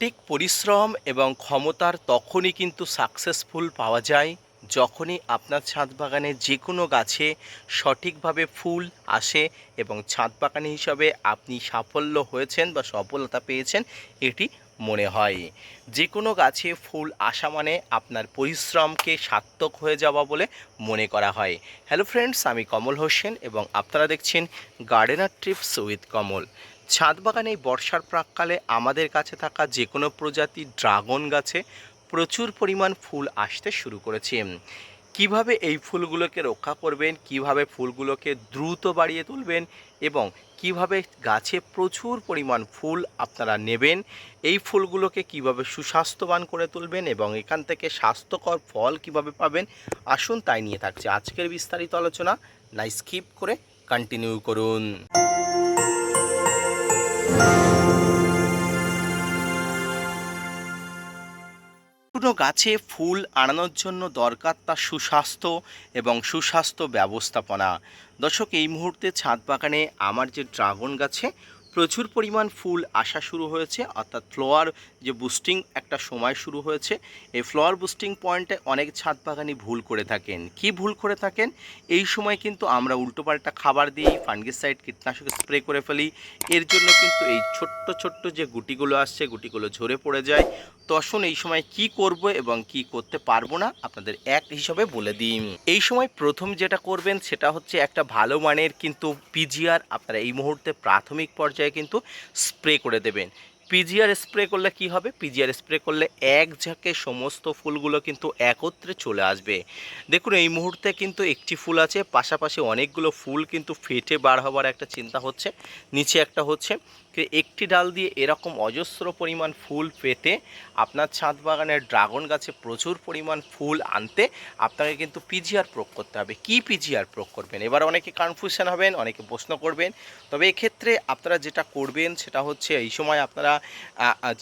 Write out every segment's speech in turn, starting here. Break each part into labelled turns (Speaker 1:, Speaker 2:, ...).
Speaker 1: সঠিক পরিশ্রম এবং ক্ষমতার তখনই কিন্তু সাকসেসফুল পাওয়া যায়, যখনই আপনার ছাদ বাগানে যে কোনো গাছে সঠিকভাবে ফুল আসে এবং ছাদ বাগানি হিসাবে আপনি সাফল্য হয়েছেন বা সফলতা পেয়েছেন, এটি মনে হয়। যে কোনো গাছে ফুল আসা মানে আপনার পরিশ্রমকে সার্থক হয়ে যাওয়া বলে মনে করা হয়। হ্যালো ফ্রেন্ডস আমি কমল হোসেন এবং আপনারা দেখছেন গার্ডেনার ট্রিপস উইথ কমল। ছাদ বাগানে এই বর্ষার প্রাককালে আমাদের কাছে থাকা যে কোনো প্রজাতির ড্রাগন গাছে প্রচুর পরিমাণ ফুল আসতে শুরু করেছে। কীভাবে এই ফুলগুলোকে রক্ষা করবেন, কীভাবে ফুলগুলোকে দ্রুত বাড়িয়ে তুলবেন এবং কীভাবে গাছে প্রচুর পরিমাণ ফুল আপনারা নেবেন, এই ফুলগুলোকে কীভাবে সুস্বাস্থ্যবান করে তুলবেন এবং এখান থেকে স্বাস্থ্যকর ফল কীভাবে পাবেন, আসুন তাই নিয়ে থাকছে আজকের বিস্তারিত আলোচনা। না স্কিপ করে কন্টিনিউ করুন। কোনো গাছে ফুল আনানোর জন্য দরকার তার সুস্বাস্থ্য এবং সুস্বাস্থ্য ব্যবস্থাপনা। দর্শক, এই মুহূর্তে ছাদ বাগানে আমার যে ড্রাগন গাছে প্রচুর পরিমাণ ফুল আসা শুরু হয়েছে, অর্থাৎ ফ্লোয়ার যে বুস্টিং একটা সময় শুরু হয়েছে, এই ফ্লোয়ার বুস্টিং পয়েন্টে অনেক ছাদ বাগানি ভুল করে থাকেন। কি ভুল করে থাকেন? এই সময় কিন্তু আমরা উল্টোপাল্টা খাবার দিই ফাঙ্গিসাইড কীটনাশক স্প্রে করে ফেলি। এর জন্য কিন্তু এই ছোট্ট ছোট্ট যে গুটিগুলো আসছে, গুটিগুলো ঝরে পড়ে যায়। তো আসুন এই সময় কি করব এবং কি করতে পারব না, আপনাদের এক হিসাবে বলে দিই। এই সময় প্রথম যেটা করবেন, সেটা হচ্ছে একটা ভালো মানের কিন্তু পিজিআর আপনারা এই মুহূর্তে প্রাথমিক পর্যায়ে কিন্তু স্প্রে করে দেবেন। পিজিআর স্প্রে করলে কি হবে? পিজিআর স্প্রে করলে এক ঝাঁকে সমস্ত ফুলগুলো কিন্তু একত্রে চলে আসবে। দেখুন, এই মুহূর্তে কিন্তু একটি ফুল আছে, পাশাপাশি অনেকগুলো ফুল কিন্তু ফেটে বার হবার একটা চিন্তা হচ্ছে, নিচে একটা হচ্ছে। একটি ডাল দিয়ে এরকম অজস্র পরিমাণ ফুল পেতে আপনার ছাদ বাগানের ড্রাগন গাছে প্রচুর পরিমাণ ফুল আনতে আপনাকে কিন্তু পিজিআর প্রয়োগ করতে হবে। কি পিজিআর প্রয়োগ করবেন? এবার অনেকে কনফিউশন হবেন, অনেকে প্রশ্ন করবেন। তবে এক্ষেত্রে আপনারা যেটা করবেন সেটা হচ্ছে এই সময় আপনারা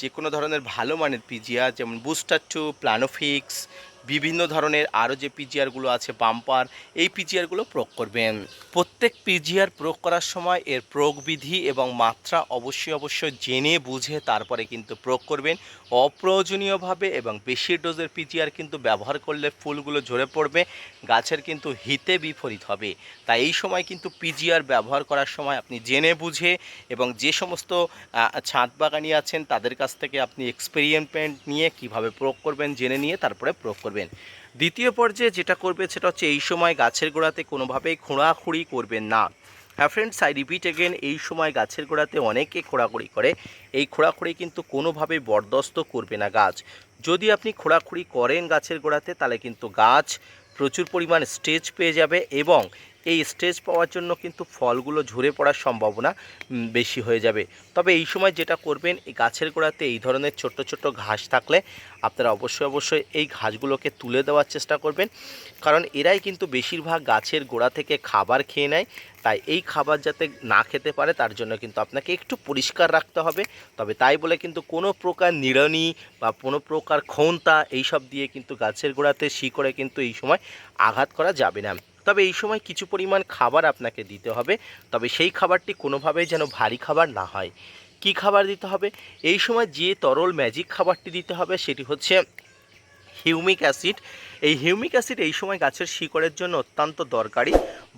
Speaker 1: যে কোনো ধরনের ভালো মানের পিজিআর যেমন বুস্টার টু প্ল্যানোফিক্স বিভিন্ন ধরনের আরও যে পিজিআরগুলো আছে বাম্পার এই পিজিআরগুলো প্রয়োগ করবেন। প্রত্যেক পিজিআর প্রয়োগ করার সময় এর প্রয়োগবিধি এবং মাত্রা অবশ্যই অবশ্যই জেনে বুঝে তারপরে কিন্তু প্রয়োগ করবেন। অপ্রয়োজনীয়ভাবে এবং বেশি ডোজের পিজিআর কিন্তু ব্যবহার করলে ফুলগুলো ঝরে পড়বে, গাছের কিন্তু হিতে বিপরীত হবে। তাই এই সময় কিন্তু পিজিআর ব্যবহার করার সময় আপনি জেনে বুঝে এবং যে সমস্ত ছাদ বাগানি আছেন তাদের কাছ থেকে আপনি এক্সপেরিমেন্ট নিয়ে কীভাবে প্রয়োগ করবেন জেনে নিয়ে তারপরে প্রয়োগ করবেন। দ্বিতীয় পর্যায়ে যেটা করবে সেটা হচ্ছে এই সময় গাছের গোড়াতে কোনোভাবেই খোঁড়াখুঁড়ি করবেন না। হ্যাঁ ফ্রেন্ডস আই রিপিট এগেন এই সময় গাছের গোড়াতে অনেকে খোঁড়াখুঁড়ি করে। এই খোঁড়াখুঁড়ি কিন্তু কোনোভাবে বরদস্ত করবে না গাছ। যদি আপনি খোঁড়াখুঁড়ি করেন গাছের গোড়াতে, তাহলে কিন্তু গাছ প্রচুর পরিমাণ স্টেজ পেয়ে যাবে এবং এই স্টেজ পাওয়ার জন্য কিন্তু ফলগুলো ঝরে পড়ার সম্ভাবনা বেশি হয়ে যাবে। তবে এই সময় যেটা করবেন, এই গাছের গোড়াতে এই ধরনের ছোট্ট ছোট্ট ঘাস থাকলে আপনারা অবশ্যই অবশ্যই এই ঘাসগুলোকে তুলে দেওয়ার চেষ্টা করবেন। কারণ এরাই কিন্তু বেশিরভাগ গাছের গোড়া থেকে খাবার খেয়ে নেয়, তাই এই খাবার যাতে না খেতে পারে তার জন্য কিন্তু আপনাকে একটু পরিষ্কার রাখতে হবে। তবে তাই বলে কিন্তু কোনো প্রকার নিড়ানি বা কোনো প্রকার খোন্তা এইসব দিয়ে কিন্তু গাছের গোড়াতে শিকড়ে কিন্তু এই সময় আঘাত করা যাবে না। তবে এই সময় কিছু পরিমাণ খাবার আপনাকে দিতে হবে। তবে সেই খাবারটি কোনোভাবেই যেন ভারী খাবার না হয়। কি খাবার দিতে হবে? এই সময় যে তরল ম্যাজিক খাবারটি দিতে হবে সেটি হচ্ছে হিউমিক অ্যাসিড এই হিউমিক অ্যাসিড এই সময় গাছের শিকড়ের জন্য অত্যন্ত দরকারি।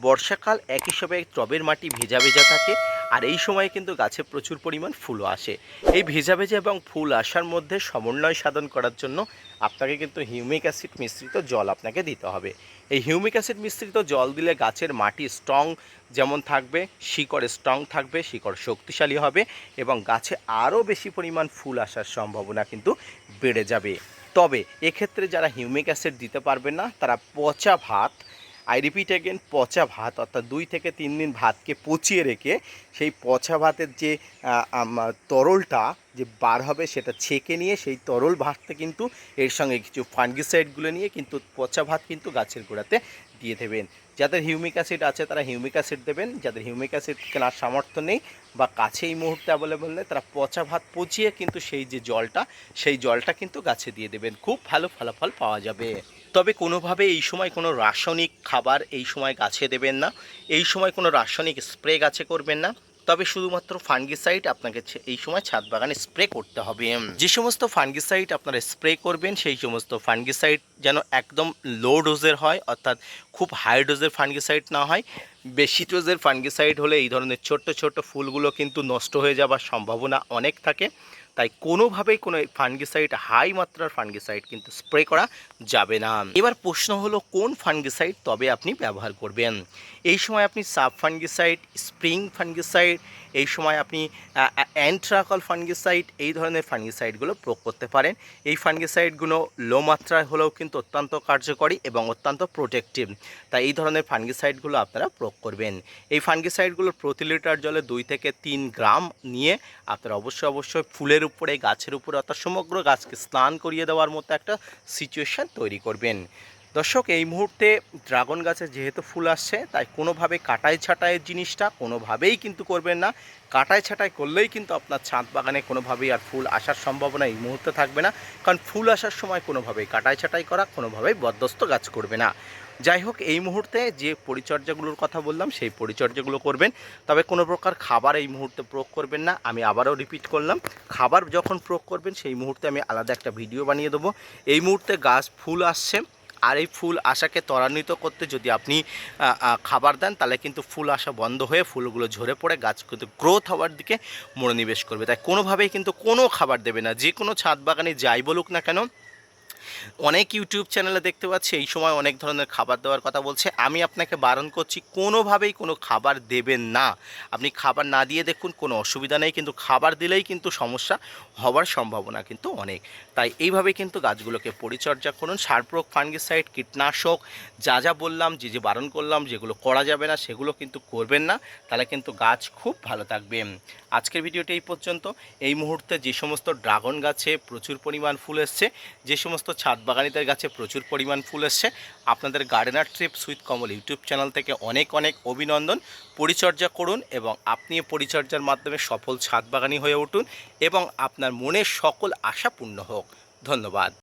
Speaker 1: বর্ষাকাল একই সময় টবের মাটি ভেজা ভেজা থাকে আর এই সময় কিন্তু গাছে প্রচুর পরিমাণ ফুলও আসে। এই ভেজা ভেজা এবং ফুল আসার মধ্যে সমন্বয় সাধন করার জন্য আপনাকে কিন্তু হিউমিক অ্যাসিড মিশ্রিত জল আপনাকে দিতে হবে। এই হিউমিক অ্যাসিড মিশ্রিত জল দিলে গাছের মাটি স্ট্রং যেমন থাকবে, শিকড় স্ট্রং থাকবে, শিকড় শক্তিশালী হবে এবং গাছে আরও বেশি পরিমাণ ফুল আসার সম্ভাবনা কিন্তু বেড়ে যাবে। তবে এক্ষেত্রে যারা হিউমিক অ্যাসিড দিতে পারবে না, তারা পচা ভাত আই রিপিট এগেন পচা ভাত, অর্থাৎ দুই থেকে তিন দিন ভাতকে পচিয়ে রেখে সেই পচা ভাতের যে তরলটা যে বার হবে সেটা ছেঁকে নিয়ে সেই তরল ভাতটা কিন্তু এর সঙ্গে কিছু ফাঙ্গিসাইডগুলো নিয়ে কিন্তু পচা ভাত কিন্তু গাছের গোড়াতে দিয়ে দেবেন। যাদের হিউমিক অ্যাসিড আছে তারা হিউমিক অ্যাসিড দেবেন, যাদের হিউমিক অ্যাসিড কেনার সামর্থ্য নেই বা কাছে এই মুহূর্তে অ্যাভেলেবল নেই, তারা পচা ভাত পচিয়ে কিন্তু সেই যে জলটা, সেই জলটা কিন্তু গাছে দিয়ে দেবেন। খুব ভালো ফলাফল পাওয়া যাবে। তবে কোনোভাবে এই সময় কোনো রাসায়নিক খাবার এই সময় গাছে দেবেন না, এই সময় কোনো রাসায়নিক স্প্রে গাছে করবেন না। তবে শুধুমাত্র ফাঙ্গিসাইড আপনাকে এই সময় ছাদ বাগানে স্প্রে করতে হবে। যে সমস্ত ফাঙ্গিসাইড আপনারা স্প্রে করবেন, সেই সমস্ত ফাঙ্গিসাইড যেন একদম লো ডোজের হয়, অর্থাৎ খুব হাই ডোজের ফাঙ্গিসাইড না হয়। বেশি ডোজের ফাঙ্গিসাইড হলে এই ধরনের ছোট্ট ছোট্ট ফুলগুলো কিন্তু নষ্ট হয়ে যাবার সম্ভাবনা অনেক থাকে। তাই কোনোভাবেই কোনো ফানগিসাইড হাই মাত্রার ফানগিসাইড কিন্তু স্প্রে করা যাবে না। এবার প্রশ্ন হলো, কোন ফানগিসাইড তবে আপনি ব্যবহার করবেন? এই সময় আপনি সাব ফানগিসাইড স্প্রিং ফাঙ্গিসাইড এই সময় আপনি অ্যান্ট্রাকল ফাঙ্গিসাইড এই ধরনের ফাঙ্গিসাইডগুলো প্রয়োগ করতে পারেন। এই ফাঙ্গিসাইডগুলো লো মাত্রায় হলেও কিন্তু অত্যন্ত কার্যকরী এবং অত্যন্ত প্রোটেক্টিভ তাই এই ধরনের ফাঙ্গিসাইডগুলো আপনারা প্রয়োগ করবেন। এই ফাঙ্গিসাইডগুলো প্রতি লিটার জলে দুই থেকে তিন গ্রাম নিয়ে আপনারা অবশ্যই অবশ্যই ফুলের উপরে, গাছের উপরে অর্থাৎ সমগ্র গাছকে স্নান করিয়ে দেওয়ার মতো একটা সিচুয়েশান তৈরি করবেন। দর্শক, এই মুহূর্তে ড্রাগন গাছে যেহেতু ফুল আসছে, তাই কোনোভাবে কাটাই ছাটাইয়ের জিনিসটা কোনোভাবেই কিন্তু করবেন না। কাটাই ছাটাই করলেই কিন্তু আপনার ছাদ বাগানে কোনোভাবেই আর ফুল আসার সম্ভাবনা এই মুহূর্তে থাকবে না। কারণ ফুল আসার সময় কোনোভাবেই কাটাই ছাটাই করা, কোনোভাবেই বরদস্ত গাছ করবে না। যাই হোক, এই মুহূর্তে যে পরিচর্যাগুলোর কথা বললাম, সেই পরিচর্যাগুলো করবেন। তবে কোনো প্রকার খাবার এই মুহূর্তে প্রয়োগ করবেন না। আমি আবারও রিপিট করলাম, খাবার যখন প্রয়োগ করবেন, সেই মুহূর্তে আমি আলাদা একটা ভিডিও বানিয়ে দেবো। এই মুহূর্তে গাছ ফুল আসছে। আর এই ফুল আশাকে ত্বরান্বিত করতে যদি আপনি খাবার দেন, তাহলে কিন্তু ফুল আসা বন্ধ হয়ে ফুলগুলো ঝরে পড়ে গাছ কিন্তু গ্রোথ হওয়ার দিকে মনোনিবেশ করবে। তাই কোনোভাবেই কিন্তু কোনো খাবার দেবে না। যে কোনো ছাদ বাগানে যাই বলুক না কেন অনেক ইউটিউব চ্যানেলে দেখতে পাচ্ছি, এই সময় অনেক ধরনের খাবার দেওয়ার কথা বলছে। আমি আপনাকে বারণ করছি, কোনোভাবেই কোনো খাবার দেবেন না। আপনি খাবার না দিয়ে দেখুন, কোনো অসুবিধা নেই, কিন্তু খাবার দিলেই কিন্তু সমস্যা হওয়ার সম্ভাবনা কিন্তু অনেক। তাই এইভাবে কিন্তু গাছগুলোকে পরিচর্যা করুন। সার প্রয়োগ ফাঙ্গিসাইড, কীটনাশক, যা যা বললাম, যে যে বারণ করলাম, যেগুলো করা যাবে না, সেগুলো কিন্তু করবেন না। তাহলে কিন্তু গাছ খুব ভালো থাকবে। আজকের ভিডিওটি এই পর্যন্ত। এই মুহূর্তে যে সমস্ত ড্রাগন গাছে প্রচুর পরিমাণ ফুল এসছে, যে সমস্ত ছাদ বাগানিদের গাছে প্রচুর পরিমাণ ফুল এসছে। আপনাদের gardener trip সুইথ Kamal YouTube channel থেকে অনেক অনেক অভিনন্দন। পরিচর্যা করুন এবং আপনি পরিচর্যার মাধ্যমে সফল ছাদ বাগানি হয়ে উঠুন এবং আপনার মনের সকল আশা পূর্ণ হোক। ধন্যবাদ।